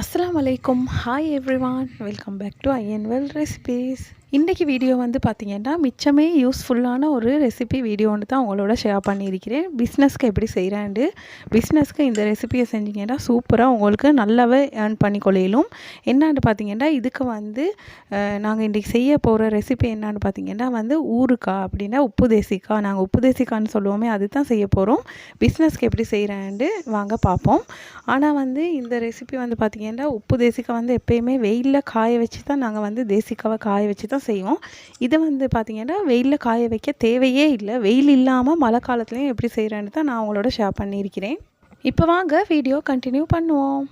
அஸ்ஸலாமு அலைக்கும் hi everyone welcome back to ஐஎன்வெல் recipes இன்றைக்கி வீடியோ வந்து பார்த்திங்கன்னா மிச்சமே யூஸ்ஃபுல்லான ஒரு ரெசிபி வீடியோ ஒன்று தான் உங்களோட ஷேர் பண்ணியிருக்கிறேன். பிஸ்னஸ்க்கு எப்படி செய்கிறேன்ட்டு பிஸ்னஸ்க்கு இந்த ரெசிபியை செஞ்சீங்கன்னா சூப்பராக உங்களுக்கு நல்லாவே ஏர்ன் பண்ணி கொள்ளையிலும் என்னான்னு பார்த்தீங்கன்னா இதுக்கு வந்து நாங்கள் இன்றைக்கி செய்ய போகிற ரெசிபி என்னான்னு பார்த்திங்கன்னா வந்து ஊறுக்காய் அப்படின்னா உப்பு தேசிக்காய். நாங்கள் உப்பு தேசிக்கான்னு சொல்லுவோமே அது தான் செய்ய போகிறோம் பிஸ்னஸ்க்கு எப்படி செய்கிறேன்ட்டு வாங்க பார்ப்போம் ஆனால் வந்து இந்த ரெசிபி வந்து பார்த்திங்கன்னா உப்பு தேசிக்கா வந்து எப்பயுமே வெயிலில் காய வச்சு தான் நாங்கள் வந்து தேசிக்காவை காய வச்சு தான் செய்வோம். இதை வந்து பார்த்திங்கன்னா வெயிலில் காய வைக்க தேவையே இல்லை. வெயில் இல்லாமல் மழை காலத்துலேயும் எப்படி செய்கிறேன்னு தான் நான் உங்களோட ஷேர் பண்ணியிருக்கிறேன். இப்போ வாங்க வீடியோ கண்டினியூ பண்ணுவோம்.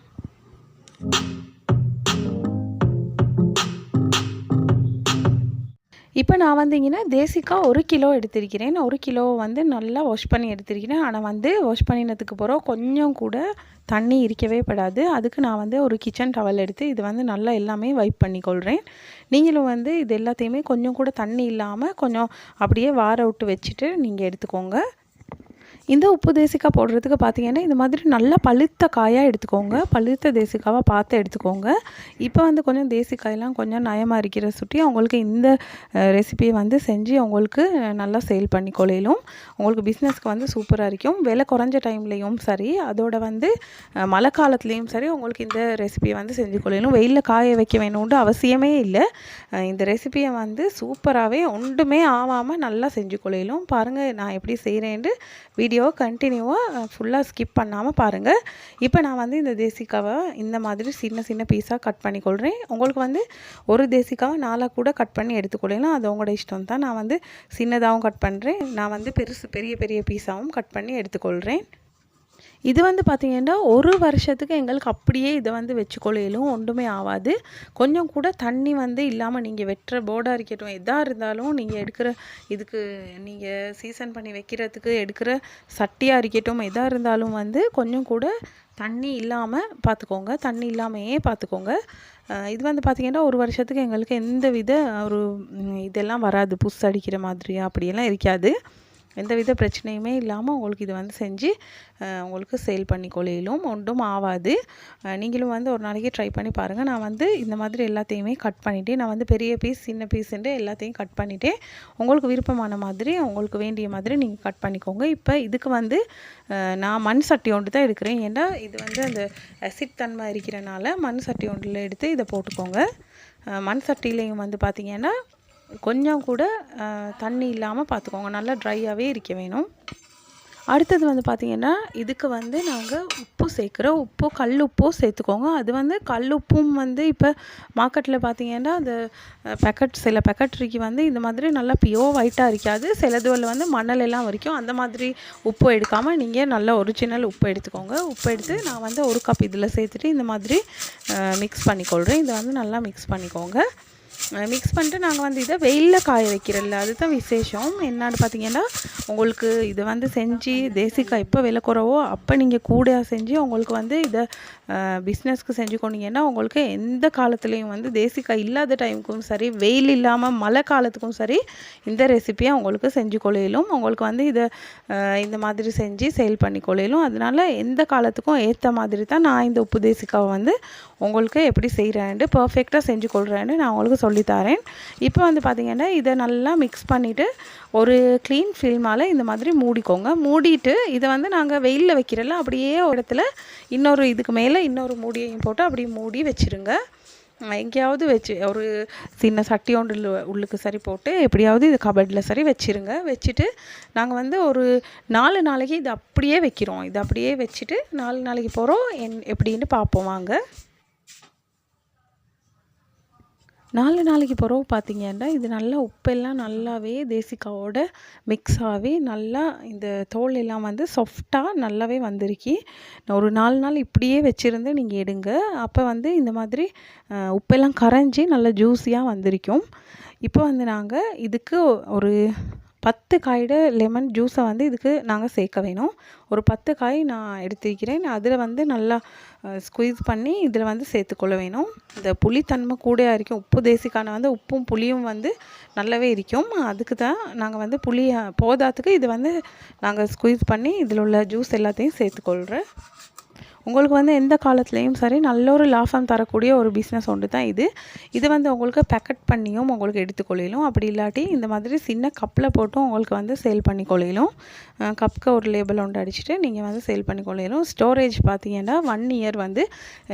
இப்போ நான் வந்தீங்கன்னா தேசிக்காக ஒரு கிலோ எடுத்திருக்கிறேன். ஒரு கிலோ வந்து நல்லா வாஷ் பண்ணி எடுத்திருக்கிறேன். ஆனால் வந்து வாஷ் பண்ணினதுக்கு போகிறோம் கொஞ்சம் கூட தண்ணி இருக்கவே படாது. அதுக்கு நான் வந்து ஒரு கிச்சன் டவல் எடுத்து இது வந்து நல்லா எல்லாமே வைப் பண்ணிக்கொள்கிறேன் நீங்களும் வந்து இது எல்லாத்தையுமே கொஞ்சம் கூட தண்ணி இல்லாமல் கொஞ்சம் அப்படியே வார விட்டு வச்சுட்டு நீங்கள் எடுத்துக்கோங்க. இந்த உப்பு தேசிக்காய் போடுறதுக்கு பார்த்தீங்கன்னா இந்த மாதிரி நல்லா பழுத்த காயாக எடுத்துக்கோங்க. பழுத்த தேசிக்காவாக பார்த்து எடுத்துக்கோங்க. இப்போ வந்து கொஞ்சம் தேசிக்காயெல்லாம் கொஞ்சம் நயமாக இருக்கிற சுட்டி அவங்களுக்கு இந்த ரெசிபியை வந்து செஞ்சு அவங்களுக்கு நல்லா சேல் பண்ணி கொள்ளையிலும். உங்களுக்கு பிஸ்னஸ்க்கு வந்து சூப்பராக இருக்கும். விலை குறைஞ்ச டைம்லேயும் சரி அதோட வந்து மழை காலத்துலேயும் சரி உங்களுக்கு இந்த ரெசிபியை வந்து செஞ்சு கொள்ளையிலும். வெயிலில் காய வைக்க வேணும்னு அவசியமே இல்லை. இந்த ரெசிபியை வந்து சூப்பராகவே ஒன்றுமே ஆகாமல் நல்லா செஞ்சு கொள்ளையிலும். பாருங்கள் நான் எப்படி செய்கிறேன்ட்டு வீடியோ வீடியோவை கண்டினியூவாக ஃபுல்லாக ஸ்கிப் பண்ணாமல் பாருங்கள் இப்போ நான் வந்து இந்த தேசிக்காவை இந்த மாதிரி சின்ன சின்ன பீஸாக கட் பண்ணிக்கொள்கிறேன் உங்களுக்கு வந்து ஒரு தேசிக்காவை நாளாக கூட கட் பண்ணி எடுத்துக்கொள்ளலாம் அது உங்களோட இஷ்டம் தான். நான் வந்து சின்னதாகவும் கட் பண்ணுறேன் நான் வந்து பெருசு பெரிய பெரிய பீஸாகவும் கட் பண்ணி எடுத்துக்கொள்கிறேன் இது வந்து பார்த்திங்கன்னா ஒரு வருஷத்துக்கு எங்களுக்கு அப்படியே இதை வந்து வச்சுக்கொள்ளையிலும் ஒன்றுமே ஆகாது கொஞ்சம் கூட தண்ணி வந்து இல்லாமல் நீங்கள் வெட்டுற போர்டாக இருக்கட்டும் எதாக இருந்தாலும் நீங்கள் எடுக்கிற இதுக்கு நீங்கள் சீசன் பண்ணி வைக்கிறதுக்கு எடுக்கிற சட்டியாக இருக்கட்டும் எதாக இருந்தாலும் வந்து கொஞ்சம் கூட தண்ணி இல்லாமல் பார்த்துக்கோங்க தண்ணி இல்லாமையே பார்த்துக்கோங்க இது வந்து பார்த்திங்கன்னா ஒரு வருஷத்துக்கு எங்களுக்கு எந்த வித ஒரு இதெல்லாம் வராது. புஸ் அடிக்கிற மாதிரி அப்படியெல்லாம் இருக்காது. எந்த வித பிரச்சனையுமே இல்லாமல் உங்களுக்கு இது வந்து செஞ்சு உங்களுக்கு சேல் பண்ணி கொள்ளையிலும் ஒன்றும் ஆகாது நீங்களும் வந்து ஒரு நாளைக்கு ட்ரை பண்ணி பாருங்கள் நான் வந்து இந்த மாதிரி எல்லாத்தையுமே கட் பண்ணிவிட்டு நான் வந்து பெரிய பீஸ் சின்ன பீஸுன்ட்டு எல்லாத்தையும் கட் பண்ணிவிட்டு உங்களுக்கு விருப்பமான மாதிரி உங்களுக்கு வேண்டிய மாதிரி நீங்கள் கட் பண்ணிக்கோங்க. இப்போ இதுக்கு வந்து நான் மண் சட்டி ஒன்று தான் எடுக்கிறேன். ஏன்னா இது வந்து அந்த அசிட் தன்மை இருக்கிறனால மண் சட்டி ஒன்றில் எடுத்து இதை போட்டுக்கோங்க. மண் சட்டிலையும் வந்து பார்த்திங்கன்னா கொஞ்சம் கூட தண்ணி இல்லாமல் பார்த்துக்கோங்க நல்லா ட்ரையாகவே இருக்க வேணும். அடுத்தது வந்து பார்த்திங்கன்னா இதுக்கு வந்து நாங்கள் உப்பு சேர்க்குறோம். உப்பு கல் உப்பும் சேர்த்துக்கோங்க. அது வந்து கல் உப்பும் வந்து இப்போ மார்க்கெட்டில் பார்த்திங்கன்னா அந்த பேக்கெட் சில பேக்கெட்ரிக்கு வந்து இந்த மாதிரி நல்லா பியோ ஒயிட்டாக இருக்காது. சிலதுவில் வந்து மணல் எல்லாம் வரைக்கும் அந்த மாதிரி உப்பு எடுக்காமல் நீங்கள் நல்ல ஒரிஜினல் உப்பு எடுத்துக்கோங்க. உப்பு எடுத்து நான் வந்து ஒரு கப் இதில் சேர்த்துட்டு இந்த மாதிரி மிக்ஸ் பண்ணிக்கொள்கிறேன் இதை வந்து நல்லா மிக்ஸ் பண்ணிக்கோங்க. மிக்ஸ் பண்ணிட்டு நாங்கள் வந்து இதை வெயிலில் காய வைக்கிறோம்ல அதுதான் விசேஷம். என்னன்னு பார்த்தீங்கன்னா உங்களுக்கு இதை வந்து செஞ்சு தேசிக்காய் எப்போ விலை குறவோ அப்போ நீங்கள் கூட செஞ்சு உங்களுக்கு வந்து இதை பிஸ்னஸ்க்கு செஞ்சு கொண்டீங்கன்னா உங்களுக்கு எந்த காலத்துலேயும் வந்து தேசிக்காய் இல்லாத டைமுக்கும் சரி வெயில் இல்லாமல் மழை காலத்துக்கும் சரி இந்த ரெசிப்பியை உங்களுக்கு செஞ்சு கொள்ளையிலும். உங்களுக்கு வந்து இதை இந்த மாதிரி செஞ்சு சேல் பண்ணி கொள்ளையிலும். அதனால் எந்த காலத்துக்கும் ஏற்ற மாதிரி தான் நான் இந்த உப்பு தேசிக்காவை வந்து உங்களுக்கு எப்படி செய்கிறேன்ட்டு பர்ஃபெக்டாக செஞ்சு கொள்கிறேன்னு நான் உங்களுக்கு சொல்லித்தரேன். இப்போ வந்து பார்த்திங்கன்னா இதை நல்லா மிக்ஸ் பண்ணிவிட்டு ஒரு க்ளீன் ஃபில்மால் இந்த மாதிரி மூடிக்கோங்க. மூடிட்டு இதை வந்து நாங்கள் வெயிலில் வைக்கிறல அப்படியே ஒரு இடத்துல இன்னொரு இதுக்கு மேலே இன்னொரு மூடியையும் போட்டு அப்படியே மூடி வச்சுருங்க. எங்கேயாவது வச்சு ஒரு சின்ன சட்டி ஒன்று உள்ளுக்கு சரி போட்டு எப்படியாவது இது கபட்டில் சரி வச்சுருங்க. வச்சுட்டு நாங்கள் வந்து ஒரு நாலு நாளைக்கு இது அப்படியே வைக்கிறோம். இது அப்படியே வச்சுட்டு நாலு நாளைக்கு போகிறோம் என் எப்படின்னு பார்ப்போம். வாங்க. நாலு நாளைக்கு பிறகு பார்த்தீங்கன்னா இது நல்லா உப்பெல்லாம் நல்லாவே தேசிக்காவோட மிக்ஸ் ஆகி நல்லா இந்த தோல் எல்லாம் வந்து சாஃப்டாக நல்லாவே வந்திருக்கி. ஒரு நாலு நாள் இப்படியே வச்சுருந்து நீங்கள் எடுங்க. அப்போ வந்து இந்த மாதிரி உப்பெல்லாம் கரைஞ்சி நல்லா ஜூஸியாக வந்திருக்கும். இப்போ வந்து நாங்கள் இதுக்கு ஒரு பத்து காயோட லெமன் ஜூஸை வந்து இதுக்கு நாங்கள் சேர்க்க வேணும். ஒரு பத்து காய் நான் எடுத்துக்கிறேன் அதில் வந்து நல்லா ஸ்குவீஸ் பண்ணி இதில் வந்து சேர்த்துக்கொள்ள வேணும். இந்த புளித்தன்மை கூடையாக இருக்கும். உப்பு தேசிக்கான வந்து உப்பும் புளியும் வந்து நல்லாவே இருக்கும். அதுக்கு தான் நாங்கள் வந்து புளியை போதாத்துக்கு இது வந்து நாங்கள் ஸ்குவீஸ் பண்ணி இதில் உள்ள ஜூஸ் எல்லாத்தையும் சேர்த்துக்கொள்கிறேன் உங்களுக்கு வந்து எந்த காலத்துலேயும் சரி நல்ல ஒரு லாபம் தரக்கூடிய ஒரு பிஸ்னஸ் ஒன்று தான் இது. இது வந்து உங்களுக்கு பேக்கெட் பண்ணியும் உங்களுக்கு எடுத்துக்கொள்ளிலும் அப்படி இல்லாட்டி இந்த மாதிரி சின்ன கப்பில் போட்டும் உங்களுக்கு வந்து சேல் பண்ணி கொள்ளையிலும் கப்புக்கு ஒரு லேபிள் ஒன்று அடிச்சுட்டு நீங்கள் வந்து சேல் பண்ணி கொள்ளையிலும் ஸ்டோரேஜ் பார்த்தீங்கன்னா ஒன் இயர் வந்து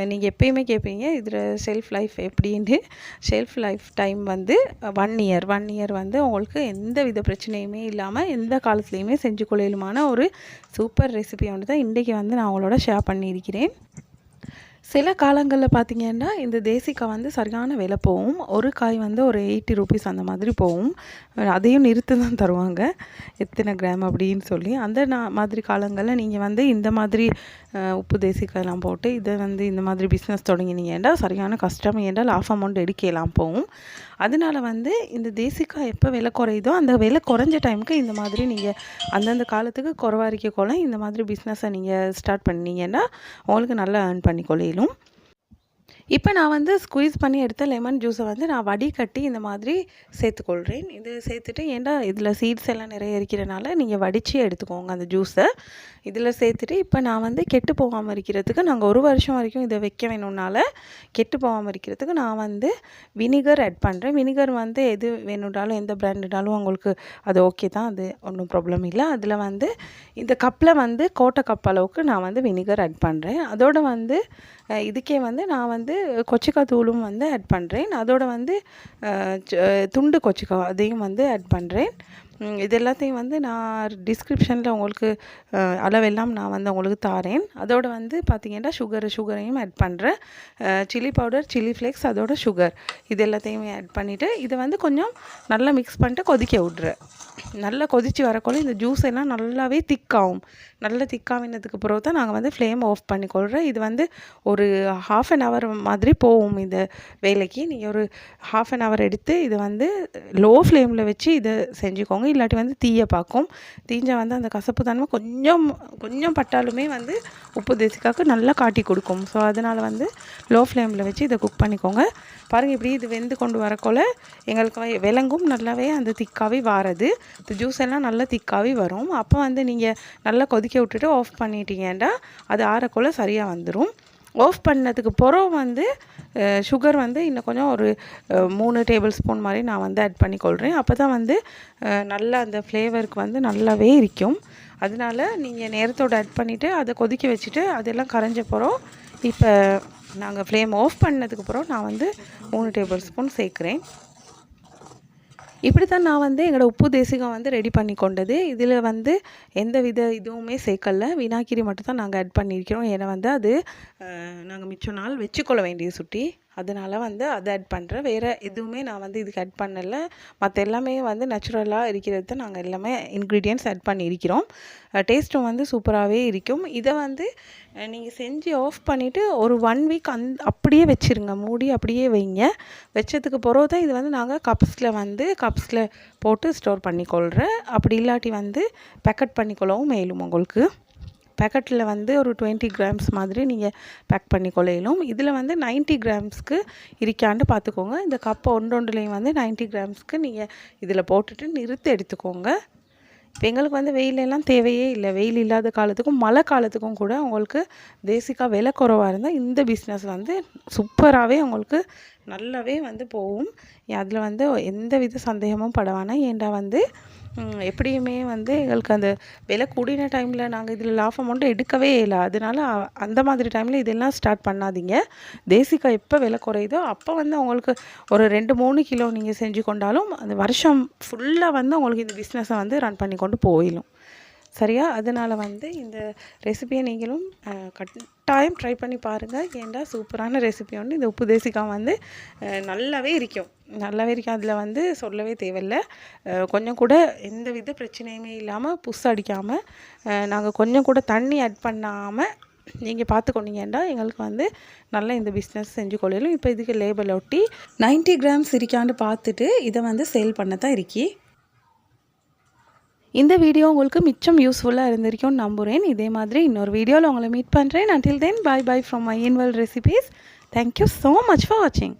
நீங்கள் எப்பயுமே கேட்பீங்க இதில் ஷெல்ஃப் லைஃப் எப்படின்ட்டு ஷெல்ஃப் லைஃப் டைம் வந்து ஒன் இயர் ஒன் இயர் வந்து உங்களுக்கு எந்த வித பிரச்சனையுமே இல்லாமல் எந்த காலத்துலேயுமே செஞ்சு கொள்ளையிலுமான ஒரு சூப்பர் ரெசிபி ஒன்று தான் இன்றைக்கி வந்து நான் உங்களோட ஷேர் இருக்கிறேன் சில காலங்களில் பார்த்தீங்கன்னா இந்த தேசிக்காய் வந்து சரியான விலை போகும். ஒரு காய் வந்து ஒரு எயிட்டி ருபீஸ் அந்த மாதிரி போகும். அதையும் நிறுத்து தான் தருவாங்க. எத்தனை கிராம் அப்படின்னு சொல்லி. அந்த நான் மாதிரி காலங்களில் நீங்கள் வந்து இந்த மாதிரி உப்பு தேசிக்காயெல்லாம் போட்டு இதை வந்து இந்த மாதிரி பிஸ்னஸ் தொடங்கினீங்கன்னா சரியான கஷ்டம் ஏன்டா லாஃப் அமௌண்ட் எடுக்கலாம் போகும். அதனால வந்து இந்த தேசிக்காய் எப்போ விலை குறையுதோ அந்த விலை குறைஞ்ச டைமுக்கு இந்த மாதிரி நீங்கள் அந்தந்த காலத்துக்கு குறவாரிக்கக்குள்ள இந்த மாதிரி பிஸ்னஸை நீங்கள் ஸ்டார்ட் பண்ணிங்கன்னா உங்களுக்கு நல்லா ஏர்ன் பண்ணிக்கொள்ளிலும். இப்போ நான் வந்து ஸ்குவீஸ் பண்ணி எடுத்த லெமன் ஜூஸை வந்து நான் வடிகட்டி இந்த மாதிரி சேர்த்துக்கொள்கிறேன் இது சேர்த்துட்டு ஏன்டா இதில் சீட்ஸ் எல்லாம் நிறைய இருக்கிறனால நீங்கள் வடித்து எடுத்துக்கோங்க அந்த ஜூஸை இதில் சேர்த்துட்டு இப்போ நான் வந்து கெட்டு போகாமல் இருக்கிறதுக்கு நாங்கள் ஒரு வருஷம் வரைக்கும் இதை வைக்க வேணும்னால கெட்டு போகாமல் இருக்கிறதுக்கு நான் வந்து வினிகர் ஆட் பண்ணுறேன் வினிகர் வந்து எது வேணுன்றாலும் எந்த பிராண்டுனாலும் உங்களுக்கு அது ஓகே தான். அது ஒன்றும் ப்ராப்ளம் இல்லை. அதில் வந்து இந்த கப்பில் வந்து கோட்டை கப் அளவுக்கு நான் வந்து வினிகர் ஆட் பண்ணுறேன் அதோடு வந்து இதுக்கே வந்து நான் வந்து கொச்சிக்கா தூளும் வந்து ஆட் பண்ணுறேன் அதோட வந்து துண்டு கொச்சிக்கா அதையும் வந்து ஆட் பண்ணுறேன் இது எல்லாத்தையும் வந்து நான் டிஸ்கிரிப்ஷனில் உங்களுக்கு அளவெல்லாம் நான் வந்து உங்களுக்கு தாரேன். அதோடு வந்து பார்த்திங்கன்னா சுகர் சுகரையும் ஆட் பண்ணுறேன் சில்லி பவுடர் சில்லி ஃப்ளேக்ஸ் அதோட சுகர் இது எல்லாத்தையுமே ஆட் பண்ணிவிட்டு இதை வந்து கொஞ்சம் நல்லா மிக்ஸ் பண்ணிட்டு கொதிக்க விட்றேன் நல்லா கொதித்து வரக்குள்ள இந்த ஜூஸ் எல்லாம் நல்லாவே திக்காகும் நல்லா திக்காவினதுக்கு பிறகு தான் நாங்கள் வந்து ஃப்ளேம் ஆஃப் பண்ணிக்கொள்கிறோம் இது வந்து ஒரு ஹாஃப் அன் ஹவர் மாதிரி போகும் இந்த வேலைக்கு. நீங்கள் ஒரு ஹாஃப் அன் ஹவர் எடுத்து இதை வந்து லோ ஃப்ளேமில் வச்சு இதை செஞ்சுக்கோங்க. இல்லாட்டி வந்து தீய பார்க்கும். தீஞ்சை வந்து அந்த கசப்பு தன்மை கொஞ்சம் கொஞ்சம் பட்டாலுமே வந்து உப்பு தேசிக்காக்கு நல்லா காட்டி கொடுக்கும். ஸோ அதனால் வந்து லோ ஃப்ளேமில் வச்சு இதை குக் பண்ணிக்கோங்க. பாருங்கள் இப்படி இது வெந்து கொண்டு வரக்குள்ள எங்களுக்கு விலங்கும். நல்லாவே அந்த திக்காவே வாரது. இந்த ஜூஸ் எல்லாம் நல்லா திக்காவே வரும். அப்போ வந்து நீங்கள் நல்லா கொதிக்க விட்டுட்டு ஆஃப் பண்ணிட்டீங்கன்னா அது ஆறக்குள்ள சரியாக வந்துடும் ஆஃப் பண்ணதுக்கு பிறகு வந்து சுகர் வந்து இன்னும் கொஞ்சம் ஒரு மூணு டேபிள் ஸ்பூன் மாதிரி நான் வந்து ஆட் பண்ணிக்கொள்கிறேன் அப்போ தான் வந்து நல்லா அந்த ஃப்ளேவருக்கு வந்து நல்லாவே இருக்கும். அதனால நீங்கள் நேரத்தோடு ஆட் பண்ணிவிட்டு அதை கொதிக்க வச்சுட்டு அதெல்லாம் கரைஞ்ச பிறகு இப்போ நாங்கள் ஃப்ளேம் ஆஃப் பண்ணதுக்கப்புறம் நான் வந்து மூணு டேபிள் ஸ்பூன் சேர்க்குறேன். இப்படி தான் நான் வந்து எங்களோட உப்பு தேசிகம் வந்து ரெடி பண்ணி கொண்டது. இதில் வந்து எந்த வித இதுவுமே சேர்க்கல. வினாக்கிரி மட்டும் தான் நாங்கள் ஆட் பண்ணியிருக்கிறோம். ஏன்னா வந்து அது நாங்கள் மிச்ச நாள் வச்சுக்கொள்ள வேண்டிய சுட்டி. அதனால் வந்து அதை ஆட் பண்ணுறேன் வேறு எதுவுமே நான் வந்து இதுக்கு ஆட் பண்ணலை. மற்ற எல்லாமே வந்து நேச்சுரலாக இருக்கிறது நாங்கள் எல்லாமே இன்க்ரீடியன்ட்ஸ் ஆட் பண்ணியிருக்கிறோம். டேஸ்ட்டும் வந்து சூப்பராகவே இருக்கும். இதை வந்து நீங்கள் செஞ்சு ஆஃப் பண்ணிவிட்டு ஒரு ஒன் வீக் அந் அப்படியே வச்சுருங்க. மூடி அப்படியே வைங்க. வச்சதுக்கு பிறகு தான் இது வந்து நாங்கள் கப்ஸில் வந்து கப்ஸில் போட்டு ஸ்டோர் பண்ணிக்கொள்கிறேன் அப்படி இல்லாட்டி வந்து பேக்கெட் பண்ணிக்கொள்ளவும் மேலும் உங்களுக்கு. பேக்கெட்டில் வந்து ஒரு டுவெண்ட்டி கிராம்ஸ் மாதிரி நீங்கள் பேக் பண்ணி கொள்ளையிலும். இதில் வந்து நைன்ட்டி கிராம்ஸ்க்கு இருக்கான்னு பார்த்துக்கோங்க இந்த கப் ஒன்று ஒன்றுலேயும் வந்து நைன்ட்டி கிராம்ஸ்க்கு நீங்கள் இதில் போட்டுட்டு நிறுத்தி எடுத்துக்கோங்க. இப்போ எங்களுக்கு வந்து வெயிலெல்லாம் தேவையே இல்லை. வெயில் இல்லாத காலத்துக்கும் மழை காலத்துக்கும் கூட உங்களுக்கு தேசிக்காக விலை குறவாக இருந்தால் இந்த பிஸ்னஸ் வந்து சூப்பராகவே உங்களுக்கு நல்லாவே வந்து போகும். அதில் வந்து எந்த வித சந்தேகமும் படவானா ஏன்டா வந்து எப்படியுமே வந்து எங்களுக்கு அந்த விலை கூடின டைமில் நாங்கள் இதில் லாஃப் அமௌண்ட்டு எடுக்கவே இல்லை. அதனால அந்த மாதிரி டைமில் இதெல்லாம் ஸ்டார்ட் பண்ணாதீங்க. தேசிக்காய் எப்போ விலை குறையுதோ அப்போ வந்து உங்களுக்கு ஒரு ரெண்டு மூணு கிலோ நீங்கள் செஞ்சு கொண்டாலும் அந்த வருஷம் ஃபுல்லாக வந்து உங்களுக்கு இந்த பிஸ்னஸை வந்து ரன் பண்ணி கொண்டு போயிடும். சரியா? அதனால் வந்து இந்த ரெசிபியை நீங்களும் கட்டாயம் ட்ரை பண்ணி பாருங்கள் ஏன்டா சூப்பரான ரெசிபி ஒன்று இந்த உப்பு தேசிக்காய் வந்து நல்லாவே இருக்கும். நல்லாவே இருக்கும் அதில் வந்து சொல்லவே தேவையில்லை. கொஞ்சம் கூட எந்த வித பிரச்சனையுமே இல்லாமல் புஸ் அடிக்காமல் நாங்கள் கொஞ்சம் கூட தண்ணி ஆட் பண்ணாமல் நீங்கள் பார்த்து எங்களுக்கு வந்து நல்லா இந்த பிஸ்னஸ் செஞ்சு கொள்ளையிலும். இப்போ இதுக்கு லேபிள் ஒட்டி நைன்ட்டி கிராம்ஸ் இருக்கான்னு பார்த்துட்டு இதை வந்து சேல் பண்ண தான் இருக்கி. இந்த வீடியோ உங்களுக்கு மிச்சம் யூஸ்ஃபுல்லாக இருந்திருக்கும்னு நம்புகிறேன் இதே மாதிரி இன்னொரு வீடியோவில் உங்களை மீட் பண்ணுறேன் until then bye bye from my IN World recipes thank you so much for வாட்சிங்